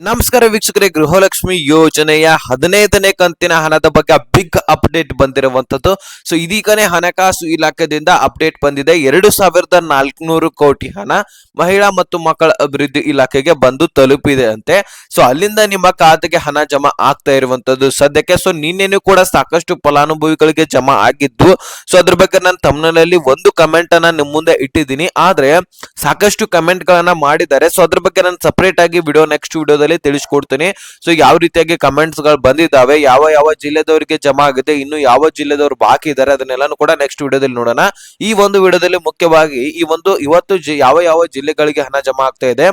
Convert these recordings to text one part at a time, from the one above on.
ನಮಸ್ಕಾರ ವೀಕ್ಷಕರೇ, ಗೃಹಲಕ್ಷ್ಮಿ ಯೋಜನೆಯ ಹದಿನೈದನೇ ಕಂತಿನ ಹಣದ ಬಗ್ಗೆ ಬಿಗ್ ಅಪ್ಡೇಟ್ ಬಂದಿರುವಂತದ್ದು ಸೊ ಇದೀಗನೇ ಹಣಕಾಸು ಇಲಾಖೆಯಿಂದ ಅಪ್ಡೇಟ್ ಬಂದಿದೆ. ಎರಡು ಸಾವಿರದ ನಾಲ್ಕುನೂರು ಕೋಟಿ ಹಣ ಮಹಿಳಾ ಮತ್ತು ಮಕ್ಕಳ ಅಭಿವೃದ್ಧಿ ಇಲಾಖೆಗೆ ಬಂದು ತಲುಪಿದೆ ಅಂತೆ ಸೊ ಅಲ್ಲಿಂದ ನಿಮ್ಮ ಖಾತೆಗೆ ಹಣ ಜಮಾ ಆಗ್ತಾ ಇರುವಂತದ್ದು ಸದ್ಯಕ್ಕೆ ಸೊ ನಿನ್ನೆನೂ ಕೂಡ ಸಾಕಷ್ಟು ಫಲಾನುಭವಿಗಳಿಗೆ ಜಮಾ ಆಗಿದ್ದು ಸೊ ಅದ್ರ ಬಗ್ಗೆ ನಾನು ತಮ್ಮನಲ್ಲಿ ಒಂದು ಕಮೆಂಟ್ ಅನ್ನ ನಿಮ್ಮ ಮುಂದೆ ಇಟ್ಟಿದ್ದೀನಿ. ಆದ್ರೆ, ಸಾಕಷ್ಟು ಕಮೆಂಟ್ ಗಳನ್ನ ಮಾಡಿದ್ದಾರೆ. ಸೊ ಅದ್ರ ಬಗ್ಗೆ ನಾನು ಸಪರೇಟ್ ಆಗಿ ವಿಡಿಯೋ ನೆಕ್ಸ್ಟ್ ವಿಡಿಯೋದಲ್ಲಿ ತಿಳಿಸ್ಕೊಡ್ತೀನಿ. ಸೊ ಯಾವ ರೀತಿಯಾಗಿ ಕಮೆಂಟ್ಸ್ಗಳು ಬಂದಿದ್ದಾವೆ, ಯಾವ ಯಾವ ಜಿಲ್ಲೆದವರಿಗೆ ಜಮಾ ಆಗಿದೆ, ಇನ್ನು ಯಾವ ಜಿಲ್ಲೆದವರು ಬಾಕಿ ಇದ್ದಾರೆ, ಅದನ್ನೆಲ್ಲಾನು ಕೂಡ ನೆಕ್ಸ್ಟ್ ವಿಡಿಯೋದಲ್ಲಿ ನೋಡೋಣ. ಈ ಒಂದು ವಿಡಿಯೋದಲ್ಲಿ ಮುಖ್ಯವಾಗಿ ಈ ಒಂದು ಇವತ್ತು ಯಾವ ಯಾವ ಜಿಲ್ಲೆಗಳಿಗೆ ಹಣ ಜಮಾ ಆಗ್ತಾ ಇದೆ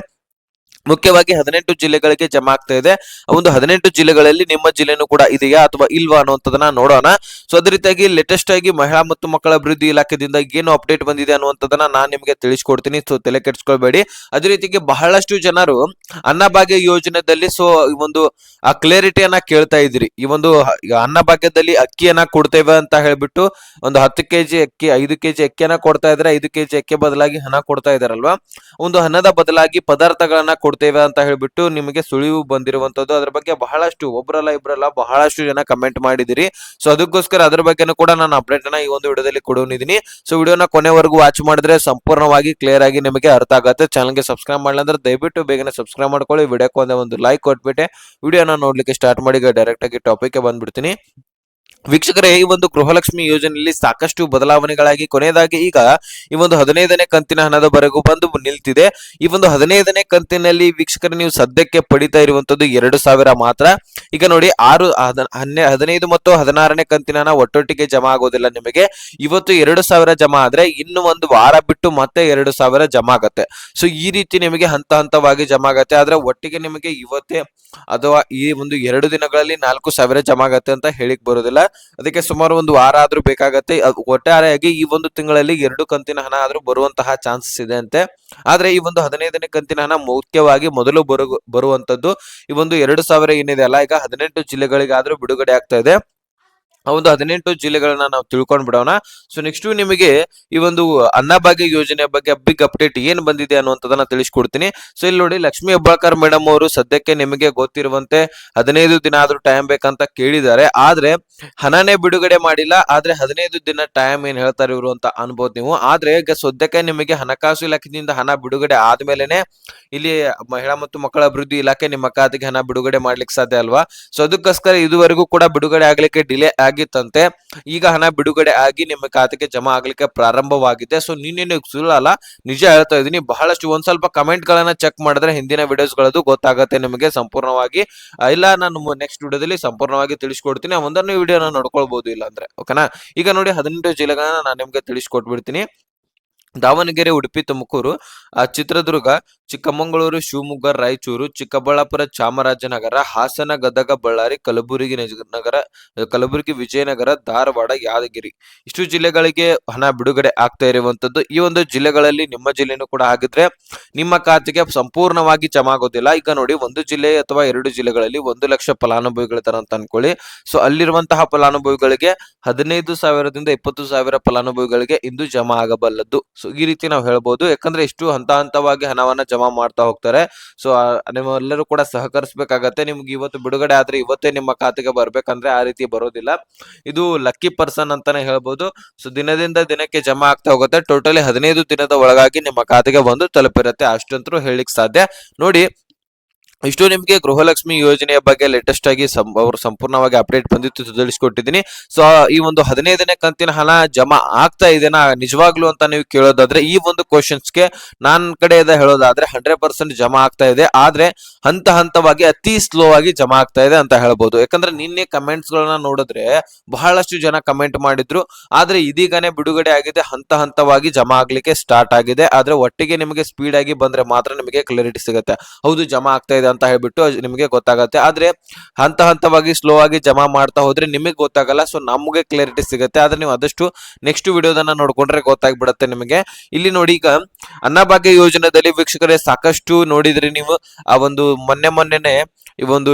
ಮುಖ್ಯವಾಗಿ ಹದಿನೆಂಟು ಜಿಲ್ಲೆಗಳಿಗೆ ಜಮಾ ಆಗ್ತಾ ಇದೆ. ಒಂದು ಹದಿನೆಂಟು ಜಿಲ್ಲೆಗಳಲ್ಲಿ ನಿಮ್ಮ ಜಿಲ್ಲೆನೂ ಕೂಡ ಇದೆಯಾ ಅಥವಾ ಇಲ್ವಾ ಅನ್ನುವಂಥದ್ದನ್ನ ನೋಡೋಣ. ಸೊ ಅದೇ ರೀತಿಯಾಗಿ ಲೇಟೆಸ್ಟ್ ಆಗಿ ಮಹಿಳಾ ಮತ್ತು ಮಕ್ಕಳ ಅಭಿವೃದ್ಧಿ ಇಲಾಖೆದಿಂದ ಏನು ಅಪ್ಡೇಟ್ ಬಂದಿದೆ ಅನ್ನುವಂಥದ್ದನ್ನ ನಾನು ನಿಮಗೆ ತಿಳಿಸ್ಕೊಡ್ತೀನಿ. ಸೊ ತಲೆ ಕೆಡಿಸ್ಕೊಳ್ಬೇಡಿ. ಅದೇ ರೀತಿಗೆ ಬಹಳಷ್ಟು ಜನರು ಅನ್ನಭಾಗ್ಯ ಯೋಜನೆಯಲ್ಲಿ ಸೊ ಈ ಒಂದು, ಆ ಕೇಳ್ತಾ ಇದ್ರಿ ಈ ಒಂದು ಅನ್ನಭಾಗ್ಯದಲ್ಲಿ ಅಕ್ಕಿಯನ್ನ ಕೊಡ್ತೇವೆ ಅಂತ ಹೇಳ್ಬಿಟ್ಟು ಒಂದು ಹತ್ತು ಕೆಜಿ ಅಕ್ಕಿ, ಐದು ಕೆಜಿ ಅಕ್ಕಿಯನ್ನ ಕೊಡ್ತಾ ಇದ್ರೆ ಐದು ಕೆಜಿ ಅಕ್ಕಿ ಬದಲಾಗಿ ಹಣ ಕೊಡ್ತಾ ಇದಾರಲ್ವಾ ಒಂದು ಹಣದ ಬದಲಾಗಿ ಪದಾರ್ಥಗಳನ್ನ ಕೊಡ್ತೇವೆ ಅಂತ ಹೇಳ್ಬಿಟ್ಟು ನಿಮಗೆ ಸುಳಿವು ಬಂದಿರುವಂತದ್ದು. ಅದ್ರ ಬಗ್ಗೆ ಬಹಳಷ್ಟು ಒಬ್ರಲ್ಲ ಇಬ್ರಲ್ಲ ಬಹಳಷ್ಟು ಜನ ಕಮೆಂಟ್ ಮಾಡಿದಿರಿ. ಸೊ ಅದಕ್ಕೋಸ್ಕರ ಅದ್ರ ಬಗ್ಗೆನೂ ಕೂಡ ನಾನು ಅಪ್ಡೇಟ್ ಅನ್ನ ಈ ಒಂದು ವಿಡಿಯೋದಲ್ಲಿ ಕೊಡೋನಿದ್ದೀನಿ ಸೊ ವಿಡಿಯೋನ ಕೊನೆವರೆಗೂ ವಾಚ್ ಮಾಡಿದ್ರೆ ಸಂಪೂರ್ಣವಾಗಿ ಕ್ಲಿಯರ್ ಆಗಿ ನಿಮಗೆ ಅರ್ಥ ಆಗುತ್ತೆ. ಚಾನಲ್ಗೆ ಸಬ್ಸ್ಕ್ರೈಬ್ ಮಾಡಲ್ಲ ಅಂದ್ರೆ ದಯವಿಟ್ಟು ಬೇಗನೆ ಸಬ್ಸ್ಕ್ರೈಬ್ ಮಾಡ್ಕೊಳ್ಳಿ. ವಿಡಿಯೋಕ್ಕೆ ಒಂದೇ ಒಂದು ಲೈಕ್ ಕೊಟ್ಬಿಟ್ಟೆ. ವಿಡಿಯೋನ ನೋಡ್ಲಿಕ್ಕೆ ಸ್ಟಾರ್ಟ್ ಮಾಡಿ ಡೈರೆಕ್ಟ್ ಆಗಿ ಟಾಪಿಕ್ ಬಂದ್ಬಿಡ್ತೀನಿ. ವೀಕ್ಷಕರೇ, ಈ ಒಂದು ಗೃಹಲಕ್ಷ್ಮಿ ಯೋಜನೆಯಲ್ಲಿ ಸಾಕಷ್ಟು ಬದಲಾವಣೆಗಳಾಗಿ, ಕೊನೆಯದಾಗಿ ಈಗ ಈ ಒಂದು ಹದಿನೈದನೇ ಕಂತಿನ ಹಣದವರೆಗೂ ಬಂದು ನಿಲ್ತಿದೆ. ಈ ಒಂದು ಹದಿನೈದನೇ ಕಂತಿನಲ್ಲಿ ವೀಕ್ಷಕರು, ನೀವು ಸದ್ಯಕ್ಕೆ ಪಡಿತಾ ಇರುವಂತದ್ದು ಎರಡು ಸಾವಿರ ಮಾತ್ರ. ಈಗ ನೋಡಿ, ಆರು ಹನ್ನೆ, ಹದಿನೈದು ಮತ್ತು ಹದಿನಾರನೇ ಕಂತಿನ ಹಣ ಒಟ್ಟೊಟ್ಟಿಗೆ ಜಮಾ ಆಗೋದಿಲ್ಲ ನಿಮಗೆ. ಇವತ್ತು ಎರಡು ಸಾವಿರ ಜಮಾ ಆದ್ರೆ, ಇನ್ನು ಒಂದು ವಾರ ಬಿಟ್ಟು ಮತ್ತೆ ಎರಡು ಸಾವಿರ ಜಮಾ ಆಗತ್ತೆ. ಸೊ, ಈ ರೀತಿ ನಿಮಗೆ ಹಂತ ಹಂತವಾಗಿ ಜಮಾ ಆಗತ್ತೆ. ಆದ್ರೆ ಒಟ್ಟಿಗೆ ನಿಮಗೆ ಇವತ್ತೇ, ಅಥವಾ ಈ ಒಂದು ಎರಡು ದಿನಗಳಲ್ಲಿ ನಾಲ್ಕು ಸಾವಿರ ಜಮಾ ಆಗತ್ತೆ ಅಂತ ಹೇಳಿಕ್ ಬರೋದಿಲ್ಲ. ಅದಕ್ಕೆ ಸುಮಾರು ಒಂದು ವಾರ ಆದ್ರೂ ಬೇಕಾಗತ್ತೆ. ಒಟ್ಟಾರೆಯಾಗಿ ಈ ಒಂದು ತಿಂಗಳಲ್ಲಿ ಎರಡು ಕಂತಿನ ಹಣ ಆದ್ರೂ ಬರುವಂತಹ ಚಾನ್ಸಸ್ ಇದೆ ಅಂತೆ. ಆದ್ರೆ ಈ ಒಂದು ಹದಿನೈದನೇ ಕಂತಿನ ಹಣ ಮುಖ್ಯವಾಗಿ ಮೊದಲು ಬರು ಬರುವಂತದ್ದು ಈ ಒಂದು ಎರಡು ಸಾವಿರ ಏನಿದೆ ಅಲ್ಲ, ಈಗ ಹದಿನೆಂಟು ಜಿಲ್ಲೆಗಳಿಗಾದ್ರೂ ಬಿಡುಗಡೆ ಆಗ್ತಾ ಇದೆ. ಒಂದು ಹದಿನೆಂಟು ಜಿಲ್ಲೆಗಳನ್ನ ನಾವು ತಿಳ್ಕೊಂಡ್ ಬಿಡೋಣ ಸೊ ನೆಕ್ಸ್ಟ್ ನಿಮಗೆ ಈ ಒಂದು ಅನ್ನಭಾಗ್ಯ ಯೋಜನೆ ಬಗ್ಗೆ ಬಿಗ್ ಅಪ್ಡೇಟ್ ಏನ್ ಬಂದಿದೆ ಅನ್ನುವಂಥದ್ದನ್ನ ತಿಳಿಸ್ಕೊಡ್ತೀನಿ. ಸೊ ಇಲ್ಲಿ ನೋಡಿ ಲಕ್ಷ್ಮಿ ಹೆಬ್ಬಾಳ್ಕರ್ ಮೇಡಮ್ ಅವರು ಸದ್ಯಕ್ಕೆ ನಿಮಗೆ ಗೊತ್ತಿರುವಂತೆ ಹದಿನೈದು ದಿನ ಆದ್ರೂ ಟೈಮ್ ಬೇಕಂತ ಕೇಳಿದ್ದಾರೆ. ಆದ್ರೆ ಹಣನೇ ಬಿಡುಗಡೆ ಮಾಡಿಲ್ಲ. ಆದ್ರೆ ಹದಿನೈದು ದಿನ ಟೈಮ್ ಏನ್ ಹೇಳ್ತಾರೆ ಇವರು ಅಂತ ಅನ್ಬೋದು ನೀವು. ಆದ್ರೆ ಈಗ ಸದ್ಯಕ್ಕೆ ನಿಮಗೆ ಹಣಕಾಸು ಇಲಾಖೆಯಿಂದ ಹಣ ಬಿಡುಗಡೆ ಆದ್ಮೇಲೆನೆ ಇಲ್ಲಿ ಮಹಿಳಾ ಮತ್ತು ಮಕ್ಕಳ ಅಭಿವೃದ್ಧಿ ಇಲಾಖೆ ನಿಮ್ಮ ಖಾತೆಗೆ ಹಣ ಬಿಡುಗಡೆ ಮಾಡ್ಲಿಕ್ಕೆ ಸಾಧ್ಯ ಅಲ್ವಾ? ಸೊ ಅದಕ್ಕೋಸ್ಕರ ಇದುವರೆಗೂ ಕೂಡ ಬಿಡುಗಡೆ ಆಗ್ಲಿಕ್ಕೆ ಡಿಲೇ ಆಗಿತ್ತಂತೆ. ಈಗ ಹಣ ಬಿಡುಗಡೆ ಆಗಿ ನಿಮ್ಮ ಖಾತೆಗೆ ಜಮಾ ಆಗ್ಲಿಕ್ಕೆ ಪ್ರಾರಂಭವಾಗಿದೆ. ಸೊ ನಿನ್ನೆ ಸುಳ್ಳಲ್ಲ ನಿಜ ಹೇಳ್ತಾ ಇದೀನಿ ಬಹಳಷ್ಟು ಒಂದ್ ಸ್ವಲ್ಪ ಕಮೆಂಟ್ ಗಳನ್ನ ಚೆಕ್ ಮಾಡಿದ್ರೆ ಹಿಂದಿನ ವಿಡಿಯೋಸ್ ಗಳದ್ದು ಗೊತ್ತಾಗುತ್ತೆ ನಿಮಗೆ ಸಂಪೂರ್ಣವಾಗಿ. ಇಲ್ಲ, ನಾನು ನೆಕ್ಸ್ಟ್ ವಿಡಿಯೋದಲ್ಲಿ ಸಂಪೂರ್ಣವಾಗಿ ತಿಳಿಸ್ಕೊಡ್ತೀನಿ. ಒಂದನ್ನು ವಿಡಿಯೋನ ನೋಡ್ಕೊಳ್ಬಹುದು ಇಲ್ಲ ಅಂದ್ರೆ ಓಕೆನಾ ಈಗ ನೋಡಿ ಹದಿನೆಂಟು ಜಿಲ್ಲೆಗಳನ್ನ ನಾನು ನಿಮ್ಗೆ ತಿಳಿಸ್ಕೊಟ್ಬಿಡ್ತೀನಿ. ದಾವಣಗೆರೆ, ಉಡುಪಿ, ತುಮಕೂರು ಚಿತ್ರದುರ್ಗ, ಚಿಕ್ಕಮಗಳೂರು, ಶಿವಮೊಗ್ಗ, ರಾಯಚೂರು, ಚಿಕ್ಕಬಳ್ಳಾಪುರ, ಚಾಮರಾಜನಗರ, ಹಾಸನ, ಗದಗ, ಬಳ್ಳಾರಿ, ಕಲಬುರಗಿ ನಗರ, ಕಲಬುರಗಿ, ವಿಜಯನಗರ, ಧಾರವಾಡ, ಯಾದಗಿರಿ. ಇಷ್ಟು ಜಿಲ್ಲೆಗಳಿಗೆ ಹಣ ಬಿಡುಗಡೆ ಆಗ್ತಾ ಇರುವಂತದ್ದು ಈ ಒಂದು ಜಿಲ್ಲೆಗಳಲ್ಲಿ ನಿಮ್ಮ ಜಿಲ್ಲೆನೂ ಕೂಡ ಆಗಿದ್ರೆ ನಿಮ್ಮ ಖಾತೆಗೆ ಸಂಪೂರ್ಣವಾಗಿ ಜಮಾ ಆಗೋದಿಲ್ಲ. ಈಗ ನೋಡಿ ಒಂದು ಜಿಲ್ಲೆ ಅಥವಾ ಎರಡು ಜಿಲ್ಲೆಗಳಲ್ಲಿ ಒಂದು ಲಕ್ಷ ಫಲಾನುಭವಿಗಳ ತರ ಅಂತ ಅನ್ಕೊಳ್ಳಿ. ಸೊ, ಅಲ್ಲಿರುವಂತಹ ಫಲಾನುಭವಿಗಳಿಗೆ ಹದಿನೈದು ಸಾವಿರದಿಂದ ಇಪ್ಪತ್ತು ಸಾವಿರ ಫಲಾನುಭವಿಗಳಿಗೆ ಇಂದು ಜಮಾ ಆಗಬಲ್ಲದ್ದು. ಸೊ ಈ ರೀತಿ ನಾವು ಹೇಳ್ಬೋದು. ಯಾಕಂದ್ರೆ ಇಷ್ಟು ಹಂತ ಹಂತವಾಗಿ ಹಣವನ್ನ ಜಮಾ ಮಾಡ್ತಾ ಹೋಗ್ತಾರೆ. ಸೊ ನಿಮ್ಮೆಲ್ಲರೂ ಕೂಡ ಸಹಕರಿಸಬೇಕಾಗತ್ತೆ. ನಿಮ್ಗೆ ಇವತ್ತು ಬಿಡುಗಡೆ ಆದ್ರೆ ಇವತ್ತೇ ನಿಮ್ಮ ಖಾತೆಗೆ ಬರ್ಬೇಕಂದ್ರೆ ಆ ರೀತಿ ಬರೋದಿಲ್ಲ. ಇದು ಲಕ್ಕಿ ಪರ್ಸನ್ ಅಂತಾನೆ ಹೇಳ್ಬೋದು. ಸೊ ದಿನದಿಂದ ದಿನಕ್ಕೆ ಜಮಾ ಆಗ್ತಾ ಹೋಗುತ್ತೆ. ಟೋಟಲಿ ಹದಿನೈದು ದಿನದ ಒಳಗಾಗಿ ನಿಮ್ಮ ಖಾತೆಗೆ ಬಂದು ತಲುಪಿರುತ್ತೆ. ಅಷ್ಟಂತರೂ ಹೇಳಿಕ್ ಸಾಧ್ಯ. ನೋಡಿ ಇಷ್ಟು ನಿಮಗೆ ಗೃಹಲಕ್ಷ್ಮಿ ಯೋಜನೆಯ ಬಗ್ಗೆ ಲೇಟೆಸ್ಟ್ ಆಗಿ ಅವರು ಸಂಪೂರ್ಣವಾಗಿ ಅಪ್ಡೇಟ್ ಬಂದಿತ್ತು ತಿಳಿಸ್ಕೊಟ್ಟಿದ್ದೀನಿ. ಸೊ ಈ ಒಂದು ಹದಿನೈದನೇ ಕಂತಿನ ಹಣ ಜಮಾ ಆಗ್ತಾ ಇದೆನಾ ನಿಜವಾಗ್ಲೂ ಅಂತ ನೀವು ಕೇಳೋದಾದ್ರೆ, ಈ ಒಂದು ಕ್ವಶನ್ಸ್ಗೆ ನನ್ನ ಕಡೆಯಿಂದ ಹೇಳೋದಾದ್ರೆ ಹಂಡ್ರೆಡ್ ಪರ್ಸೆಂಟ್ ಜಮಾ ಆಗ್ತಾ ಇದೆ. ಆದ್ರೆ ಹಂತ ಹಂತವಾಗಿ ಅತಿ ಸ್ಲೋ ಆಗಿ ಜಮಾ ಆಗ್ತಾ ಇದೆ ಅಂತ ಹೇಳ್ಬೋದು. ಯಾಕಂದ್ರೆ ನಿನ್ನೆ ಕಮೆಂಟ್ಸ್ ಗಳನ್ನ ನೋಡಿದ್ರೆ ಬಹಳಷ್ಟು ಜನ ಕಮೆಂಟ್ ಮಾಡಿದ್ರು. ಆದ್ರೆ ಇದೀಗನೇ ಬಿಡುಗಡೆ ಆಗಿದೆ, ಹಂತ ಹಂತವಾಗಿ ಜಮಾ ಆಗ್ಲಿಕ್ಕೆ ಸ್ಟಾರ್ಟ್ ಆಗಿದೆ. ಆದ್ರೆ ಒಟ್ಟಿಗೆ ನಿಮಗೆ ಸ್ಪೀಡ್ ಆಗಿ ಬಂದ್ರೆ ಮಾತ್ರ ನಿಮಗೆ ಕ್ಲಾರಿಟಿ ಸಿಗುತ್ತೆ. ಹೌದು, ಜಮಾ ಆಗ್ತಾ ಇದೆ ಅಂತ ಹೇಳ್ಬಿಟ್ಟು ನಿಮಗೆ ಗೊತ್ತಾಗತ್ತೆ. ಆದ್ರೆ ಹಂತ ಹಂತವಾಗಿ ಸ್ಲೋ ಆಗಿ ಜಮಾ ಮಾಡ್ತಾ ಹೋದ್ರೆ ನಿಮಗೆ ಗೊತ್ತಾಗಲ್ಲ. ಸೊ ನಮಗೆ ಕ್ಲಾರಿಟಿ ಸಿಗುತ್ತೆ. ಆದ್ರೆ ನೀವು ಆದಷ್ಟು ನೆಕ್ಸ್ಟ್ ವಿಡಿಯೋದನ್ನ ನೋಡ್ಕೊಂಡ್ರೆ ಗೊತ್ತಾಗ್ಬಿಡತ್ತೆ ನಿಮಗೆ. ಇಲ್ಲಿ ನೋಡಿ ಈಗ ಅನ್ನಭಾಗ್ಯ ಯೋಜನೆಯಲ್ಲಿ ವೀಕ್ಷಕರೇ ಸಾಕಷ್ಟು ನೋಡಿದ್ರಿ ನೀವು. ಆ ಒಂದು ಮೊನ್ನೆ ಮೊನ್ನೆನೆ ಈ ಒಂದು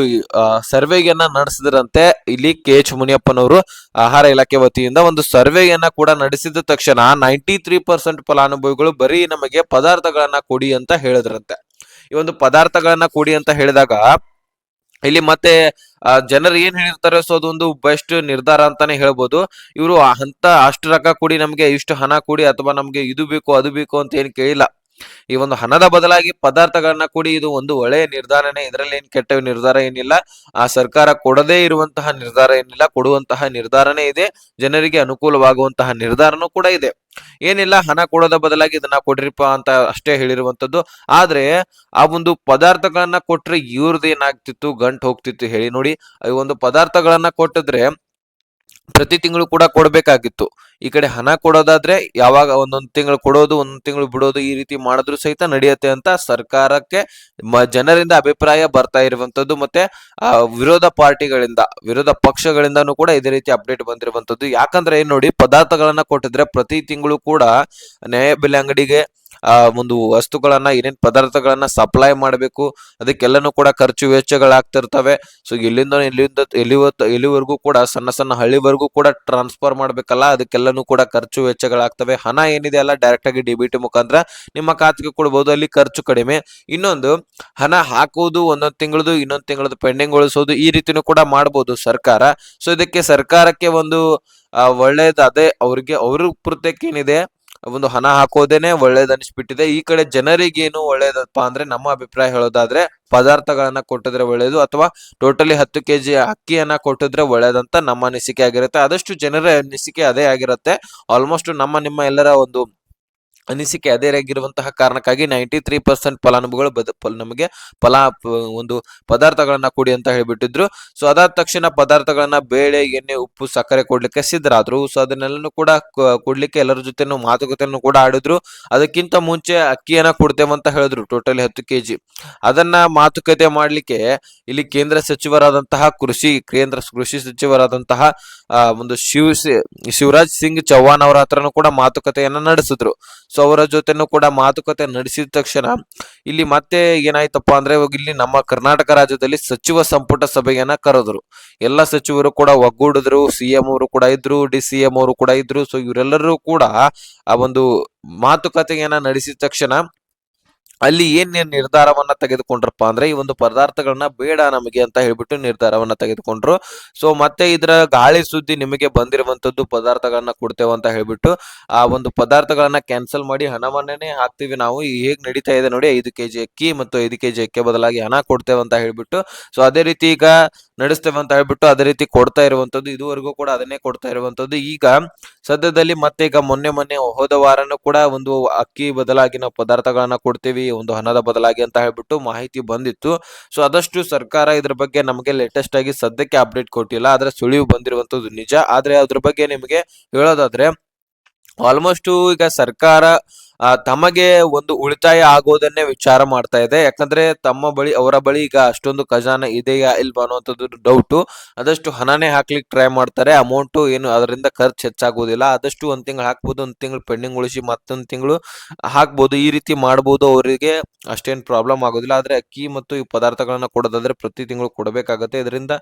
ಸರ್ವೆಯನ್ನ ನಡೆಸಿದ್ರಂತೆ ಇಲ್ಲಿ ಕೆ ಎಚ್ ಮುನಿಯಪ್ಪನವರು ಆಹಾರ ಇಲಾಖೆ ವತಿಯಿಂದ. ಒಂದು ಸರ್ವೆಯನ್ನ ಕೂಡ ನಡೆಸಿದ ತಕ್ಷಣ ನೈಂಟಿ ತ್ರೀ ಪರ್ಸೆಂಟ್ ಫಲಾನುಭವಿಗಳು ಬರೀ ನಮಗೆ ಪದಾರ್ಥಗಳನ್ನ ಕೊಡಿ ಅಂತ ಹೇಳಿದ್ರಂತೆ. ಈ ಒಂದು ಪದಾರ್ಥಗಳನ್ನ ಕೊಡಿ ಅಂತ ಹೇಳಿದಾಗ, ಇಲ್ಲಿ ಮತ್ತೆ ಜನರು ಏನ್ ಹೇಳಿರ್ತಾರೆ, ಸೊ ಅದೊಂದು ಬೆಸ್ಟ್ ನಿರ್ಧಾರ ಅಂತಾನೆ ಹೇಳ್ಬೋದು. ಇವರು ಅಂತ ಅಷ್ಟು ರೊಕ್ಕ ಕೊಡಿ ನಮ್ಗೆ ಇಷ್ಟು ಹಣ ಕೊಡಿ, ಅಥವಾ ನಮ್ಗೆ ಇದು ಬೇಕು, ಅದು ಬೇಕು ಅಂತ ಏನ್ ಕೇಳಿಲ್ಲ. ಈ ಒಂದು ಹಣದ ಬದಲಾಗಿ ಪದಾರ್ಥಗಳನ್ನ ಕೊಡಿ ಇದು ಒಂದು ಒಳ್ಳೆಯ ನಿರ್ಧಾರನೇ. ಇದರಲ್ಲಿ ಏನ್ ಕೆಟ್ಟ ನಿರ್ಧಾರ ಏನಿಲ್ಲ. ಆ ಸರ್ಕಾರ ಕೊಡದೇ ಇರುವಂತಹ ನಿರ್ಧಾರ ಏನಿಲ್ಲ. ಕೊಡುವಂತಹ ನಿರ್ಧಾರನೇ ಇದೆ. ಜನರಿಗೆ ಅನುಕೂಲವಾಗುವಂತಹ ನಿರ್ಧಾರನೂ ಕೂಡ ಇದೆ. ಏನಿಲ್ಲ, ಹಣ ಕೊಡೋದ ಬದಲಾಗಿ ಇದನ್ನ ಕೊಡ್ರಿಪ್ಪ ಅಂತ ಅಷ್ಟೇ ಹೇಳಿರುವಂತದ್ದು. ಆದ್ರೆ, ಆ ಒಂದು ಪದಾರ್ಥಗಳನ್ನ ಕೊಟ್ರೆ ಇವ್ರದ್ದು ಏನಾಗ್ತಿತ್ತು, ಗಂಟು ಹೋಗ್ತಿತ್ತು ಹೇಳಿ ನೋಡಿ. ಈ ಒಂದು ಪದಾರ್ಥಗಳನ್ನ ಕೊಟ್ಟಿದ್ರೆ ಪ್ರತಿ ತಿಂಗಳು ಕೂಡ ಕೊಡಬೇಕಾಗಿತ್ತು. ಈ ಕಡೆ ಹಣ ಕೊಡೋದಾದ್ರೆ ಯಾವಾಗ ಒಂದೊಂದು ತಿಂಗಳು ಕೊಡೋದು, ಒಂದೊಂದು ತಿಂಗಳು ಬಿಡೋದು ಈ ರೀತಿ ಮಾಡಿದ್ರು ಸಹಿತ ನಡೆಯುತ್ತೆ ಅಂತ ಸರ್ಕಾರಕ್ಕೆ ಜನರಿಂದ ಅಭಿಪ್ರಾಯ ಬರ್ತಾ ಇರುವಂತದ್ದು ಮತ್ತೆ ವಿರೋಧ ಪಾರ್ಟಿಗಳಿಂದ, ವಿರೋಧ ಪಕ್ಷಗಳಿಂದನೂ ಕೂಡ ಇದೇ ರೀತಿ ಅಪ್ಡೇಟ್ ಬಂದಿರುವಂತದ್ದು ಯಾಕಂದ್ರೆ ಏನ್ ನೋಡಿ, ಪದಾರ್ಥಗಳನ್ನ ಕೊಟ್ಟಿದ್ರೆ ಪ್ರತಿ ತಿಂಗಳು ಕೂಡ ನ್ಯಾಯಬೆಲೆ ಅಂಗಡಿಗೆ ಆ, ಒಂದು ವಸ್ತುಗಳನ್ನ, ಏನೇನ್ ಪದಾರ್ಥಗಳನ್ನ ಸಪ್ಲೈ ಮಾಡಬೇಕು, ಅದಕ್ಕೆಲ್ಲನೂ ಕೂಡ ಖರ್ಚು ವೆಚ್ಚಗಳಾಗ್ತಿರ್ತವೆ. ಸೊ ಇಲ್ಲಿಂದ ಇಲ್ಲಿಂದ ಎಲ್ಲಿವ ಎಲ್ಲಿವರೆಗೂ ಕೂಡ ಸಣ್ಣ ಸಣ್ಣ ಹಳ್ಳಿವರೆಗೂ ಕೂಡ ಟ್ರಾನ್ಸ್ಫರ್ ಮಾಡ್ಬೇಕಲ್ಲ, ಅದಕ್ಕೆಲ್ಲನೂ ಕೂಡ ಖರ್ಚು ವೆಚ್ಚಗಳಾಗ್ತವೆ. ಹಣ ಏನಿದೆ ಅಲ್ಲ ಡೈರೆಕ್ಟ್ ಆಗಿ ಡಿಬಿಟಿ ಮುಖಾಂತರ ನಿಮ್ಮ ಖಾತೆಗೆ ಕೊಡ್ಬೋದು, ಅಲ್ಲಿ ಖರ್ಚು ಕಡಿಮೆ. ಇನ್ನೊಂದು, ಹಣ ಹಾಕುವುದು, ಒಂದೊಂದು ತಿಂಗಳದು, ಇನ್ನೊಂದು ತಿಂಗಳದು ಪೆಂಡಿಂಗ್ ಉಳಿಸೋದು, ಈ ರೀತಿನೂ ಕೂಡ ಮಾಡ್ಬೋದು ಸರ್ಕಾರ. ಸೊ ಇದಕ್ಕೆ ಸರ್ಕಾರಕ್ಕೆ ಒಂದು ಒಳ್ಳೆಯದು ಅದೇ, ಅವ್ರಿಗೆ, ಅವ್ರ ಪ್ರತ್ಯೇಕ ಏನಿದೆ ಒಂದು ಹಣ ಹಾಕೋದೇನೆ ಒಳ್ಳೇದ್ ಅನಿಸ್ಬಿಟ್ಟಿದೆ. ಈ ಕಡೆ ಜನರಿಗೇನು ಒಳ್ಳೇದಪ್ಪ ಅಂದ್ರೆ ನಮ್ಮ ಅಭಿಪ್ರಾಯ ಹೇಳೋದಾದ್ರೆ ಪದಾರ್ಥಗಳನ್ನ ಕೊಟ್ಟಿದ್ರೆ ಒಳ್ಳೇದು ಅಥವಾ ಟೋಟಲಿ ಹತ್ತು ಕೆಜಿ ಅಕ್ಕಿಯನ್ನ ಕೊಟ್ಟಿದ್ರೆ ಒಳ್ಳೇದಂತ ನಮ್ಮ ಅನಿಸಿಕೆ ಆಗಿರುತ್ತೆ. ಆದಷ್ಟು ಜನರ ಅನಿಸಿಕೆ ಅದೇ ಆಗಿರುತ್ತೆ. ಆಲ್ಮೋಸ್ಟ್ ನಮ್ಮ, ನಿಮ್ಮ ಎಲ್ಲರ ಒಂದು ಅನಿಸಿಕೆ ಅದೇ ಆಗಿರುವಂತಹ ಕಾರಣಕ್ಕಾಗಿ ನೈಂಟಿ ತ್ರೀ ಪರ್ಸೆಂಟ್ ಫಲಾನುಭವಿಗಳು ಬದ ನಮಗೆ ಫಲ ಒಂದು ಪದಾರ್ಥಗಳನ್ನ ಕೊಡಿ ಅಂತ ಹೇಳಿಬಿಟ್ಟಿದ್ರು. ಸೊ ಅದಾದ ತಕ್ಷಣ ಪದಾರ್ಥಗಳನ್ನ ಬೇಳೆ, ಎಣ್ಣೆ, ಉಪ್ಪು, ಸಕ್ಕರೆ ಕೊಡ್ಲಿಕ್ಕೆ ಸಿದ್ಧರಾದ್ರು. ಸೊ ಅದನ್ನೆಲ್ಲನೂ ಕೂಡ ಕೊಡ್ಲಿಕ್ಕೆ ಎಲ್ಲರ ಜೊತೆನೂ ಮಾತುಕತೆಯನ್ನು ಕೂಡ ಆಡಿದ್ರು. ಅದಕ್ಕಿಂತ ಮುಂಚೆ ಅಕ್ಕಿಯನ್ನ ಕೊಡ್ತೇವೆ ಅಂತ ಹೇಳಿದ್ರು ಟೋಟಲಿ ಹತ್ತು ಕೆಜಿ ಅದನ್ನ ಮಾತುಕತೆ ಮಾಡ್ಲಿಕ್ಕೆ ಇಲ್ಲಿ ಕೇಂದ್ರ ಸಚಿವರಾದಂತಹ ಕೃಷಿ, ಕೇಂದ್ರ ಕೃಷಿ ಸಚಿವರಾದಂತಹ ಒಂದು ಶಿವ, ಶಿವರಾಜ್ ಸಿಂಗ್ ಚೌಹಾಣ್ ಅವರ ಹತ್ರನೂ ಕೂಡ ಮಾತುಕತೆಯನ್ನ ನಡೆಸಿದ್ರು. ಸೊ ಅವರ ಜೊತೆನೂ ಕೂಡ ಮಾತುಕತೆ ನಡೆಸಿದ ತಕ್ಷಣ ಇಲ್ಲಿ ಮತ್ತೆ ಏನಾಯ್ತಪ್ಪ ಅಂದ್ರೆ ಇಲ್ಲಿ ನಮ್ಮ ಕರ್ನಾಟಕ ರಾಜ್ಯದಲ್ಲಿ ಸಚಿವ ಸಂಪುಟ ಸಭೆಯನ್ನ ಕರೆದ್ರು. ಎಲ್ಲ ಸಚಿವರು ಕೂಡ ಒಗ್ಗೂಡಿದ್ರು ಸಿಎಂ ಅವರು ಕೂಡ ಇದ್ರು ಡಿ ಸಿ ಎಂ ಅವರು ಕೂಡ ಇದ್ರು. ಸೊ ಇವರೆಲ್ಲರೂ ಕೂಡ ಆ ಒಂದು ಮಾತುಕತೆಯನ್ನ ನಡೆಸಿದ ತಕ್ಷಣ ಅಲ್ಲಿ ಏನ್ ನಿರ್ಧಾರವನ್ನ ತೆಗೆದುಕೊಂಡ್ರಪ್ಪ ಅಂದ್ರೆ ಈ ಒಂದು ಪದಾರ್ಥಗಳನ್ನ ಬೇಡ ನಮಗೆ ಅಂತ ಹೇಳ್ಬಿಟ್ಟು ನಿರ್ಧಾರವನ್ನ ತೆಗೆದುಕೊಂಡ್ರು. ಸೊ ಮತ್ತೆ ಇದರ ಗಾಳಿ ಸುದ್ದಿ ನಿಮಗೆ ಬಂದಿರುವಂತದ್ದು ಪದಾರ್ಥಗಳನ್ನ ಕೊಡ್ತೇವೆ ಅಂತ ಹೇಳ್ಬಿಟ್ಟು, ಆ ಒಂದು ಪದಾರ್ಥಗಳನ್ನ ಕ್ಯಾನ್ಸಲ್ ಮಾಡಿ ಹಣವನ್ನೇ ಹಾಕ್ತಿವಿ ನಾವು. ಹೇಗ್ ನಡೀತಾ ಇದೆ ನೋಡಿ, ಐದು ಕೆಜಿ ಅಕ್ಕಿ ಮತ್ತು ಐದು ಕೆಜಿ ಅಕ್ಕಿ ಬದಲಾಗಿ ಹಣ ಕೊಡ್ತೇವೆ ಅಂತ ಹೇಳ್ಬಿಟ್ಟು. ಸೊ ಅದೇ ರೀತಿ ಈಗ ನಡೆಸ್ತೇವೆ ಅಂತ ಹೇಳ್ಬಿಟ್ಟು ಅದೇ ರೀತಿ ಕೊಡ್ತಾ ಇರುವಂತದ್ದು, ಇದುವರೆಗೂ ಕೂಡ ಅದನ್ನೇ ಕೊಡ್ತಾ ಇರುವಂತದ್ದು. ಈಗ ಸದ್ಯದಲ್ಲಿ ಮತ್ತೆ ಈಗ ಮೊನ್ನೆ ಮೊನ್ನೆ ಹೋದ ವಾರನೂ ಕೂಡ ಒಂದು ಅಕ್ಕಿ ಬದಲಾಗಿ ನಾವು ಪದಾರ್ಥಗಳನ್ನ ಕೊಡ್ತೀವಿ. ಒಂದು ಹಣದ ಬದಲಾಗಿ ಅಂತ ಹೇಳ್ಬಿಟ್ಟು ಮಾಹಿತಿ ಬಂದಿತ್ತು. ಸೊ ಆದಷ್ಟು ಸರ್ಕಾರ ಇದ್ರ ಬಗ್ಗೆ ನಮಗೆ ಲೇಟೆಸ್ಟ್ ಆಗಿ ಸದ್ಯಕ್ಕೆ ಅಪ್ಡೇಟ್ ಕೊಟ್ಟಿಲ್ಲ. ಆದ್ರೆ ಸುಳಿವು ಬಂದಿರುವಂತದ್ದು ನಿಜ. ಆದ್ರೆ ಅದ್ರ ಬಗ್ಗೆ ನಿಮಗೆ ಹೇಳೋದಾದ್ರೆ ಆಲ್ಮೋಸ್ಟ್ ಈಗ ಸರ್ಕಾರ ತಮಗೆ ಒಂದು ಉಳಿತಾಯ ಆಗೋದನ್ನೇ ವಿಚಾರ ಮಾಡ್ತಾ ಇದೆ. ಯಾಕಂದ್ರೆ ತಮ್ಮ ಬಳಿ, ಅವರ ಬಳಿ ಈಗ ಅಷ್ಟೊಂದು ಖಜಾನೆ ಇದೆಯಾ ಇಲ್ವಾ ಅನ್ನೋಂಥದ್ದು ಡೌಟು ಆದಷ್ಟು ಹಣನೇ ಹಾಕ್ಲಿಕ್ಕೆ ಟ್ರೈ ಮಾಡ್ತಾರೆ. ಅಮೌಂಟು ಏನು ಅದರಿಂದ ಖರ್ಚು ಹೆಚ್ಚಾಗೋದಿಲ್ಲ. ಆದಷ್ಟು ಒಂದು ತಿಂಗಳು ಹಾಕ್ಬೋದು, ಒಂದು ತಿಂಗಳು ಪೆಂಡಿಂಗ್ ಉಳಿಸಿ ಮತ್ತೊಂದು ತಿಂಗಳು ಹಾಕ್ಬೋದು. ಈ ರೀತಿ ಮಾಡ್ಬೋದು ಅವರಿಗೆ ಅಷ್ಟೇನು ಪ್ರಾಬ್ಲಮ್ ಆಗೋದಿಲ್ಲ. ಆದ್ರೆ ಅಕ್ಕಿ ಮತ್ತು ಈ ಪದಾರ್ಥಗಳನ್ನ ಕೊಡೋದಾದ್ರೆ ಪ್ರತಿ ತಿಂಗಳು ಕೊಡಬೇಕಾಗತ್ತೆ. ಇದರಿಂದ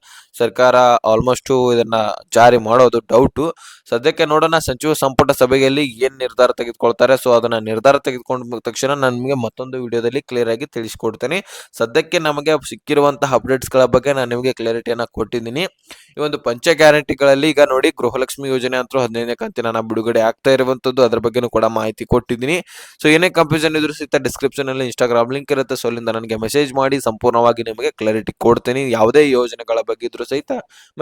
ಸರ್ಕಾರ ಆಲ್ಮೋಸ್ಟ್ ಇದನ್ನ ಜಾರಿ ಮಾಡೋದು ಡೌಟು ಸದ್ಯಕ್ಕೆ ನೋಡೋಣ. ಸಚಿವ ಸಂಪುಟ ಸಭೆಯಲ್ಲಿ ಏನ್ ನಿರ್ಧಾರ ತೆಗೆದುಕೊಳ್ತಾರೆ. ಸೊ ಅದನ್ನ ನಿರ್ಧಾರ ತೆಗೆದುಕೊಂಡ ತಕ್ಷಣ ನಿಮಗೆ ಮತ್ತೊಂದು ವಿಡಿಯೋದಲ್ಲಿ ಕ್ಲಿಯರ್ ಆಗಿ ತಿಳಿಸ್ಕೊಡ್ತೇನೆ. ಸದ್ಯಕ್ಕೆ ನಮಗೆ ಸಿಕ್ಕಿರುವಂತಹ ಅಪ್ಡೇಟ್ಸ್ಗಳ ಬಗ್ಗೆ ನಾನು ನಿಮಗೆ ಕ್ಲಾರಿಟಿಯನ್ನು ಕೊಟ್ಟಿದ್ದೀನಿ. ಈ ಒಂದು ಪಂಚ ಗ್ಯಾರಂಟಿಗಳಲ್ಲಿ ಈಗ ನೋಡಿ ಗೃಹಲಕ್ಷ್ಮಿ ಯೋಜನೆ ಅಂತೂ ಹದಿನೈದನೇ ಕಂತಿನ ನಾನು ಬಿಡುಗಡೆ ಆಗ್ತಾ ಇರುವಂಥದ್ದು ಅದರ ಬಗ್ಗೆನೂ ಕೂಡ ಮಾಹಿತಿ ಕೊಟ್ಟಿದ್ದೀನಿ. ಸೊ ಏನೇ ಕನ್ಫ್ಯೂಷನ್ ಇದ್ರೂ ಸಹಿತ ಡಿಸ್ಕ್ರಿಪ್ಷನ್ ಅಲ್ಲಿ ಇನ್ಸ್ಟಾಗ್ರಾಮ್ ಲಿಂಕ್ ಇರುತ್ತೆ. ಸೊ ಅಲ್ಲಿಂದ ನನಗೆ ಮೆಸೇಜ್ ಮಾಡಿ ಸಂಪೂರ್ಣವಾಗಿ ನಿಮಗೆ ಕ್ಲಾರಿಟಿ ಕೊಡ್ತೀನಿ. ಯಾವುದೇ ಯೋಜನೆಗಳ ಬಗ್ಗೆ ಇದ್ರೂ ಸಹಿತ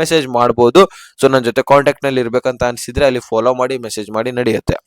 ಮೆಸೇಜ್ ಮಾಡ್ಬೋದು. ಸೊ ನನ್ನ ಜೊತೆ ಕಾಂಟ್ಯಾಕ್ಟ್ನಲ್ಲಿ ಇರಬೇಕಂತ ಅನ್ಸಿದ್ರೆ ಅಲ್ಲಿ ಫಾಲೋ ಮಾಡಿ ಮೆಸೇಜ್ ಮಾಡಿ ನಡೆಯುತ್ತೆ.